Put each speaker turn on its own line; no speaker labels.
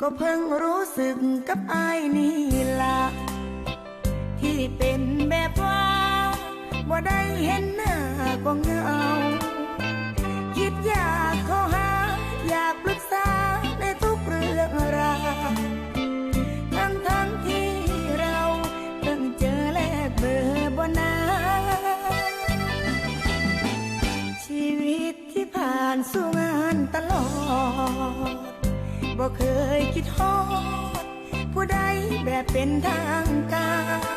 ก็เพิ่งรู้สึกกับอายนี่ละที่เป็นแบบว่าบ่ได้เห็นหน้าก็เงา คิดอยากเข้าหา อยากปรึกษาในทุกเรื่องราวทั้งทั้งที่เราเพิ่งเจอแลกเบอร์บนนาชีวิตที่ผ่านสู่ง บ่เคยคิดฮอด ผู้ใดแบบเป็นทางการ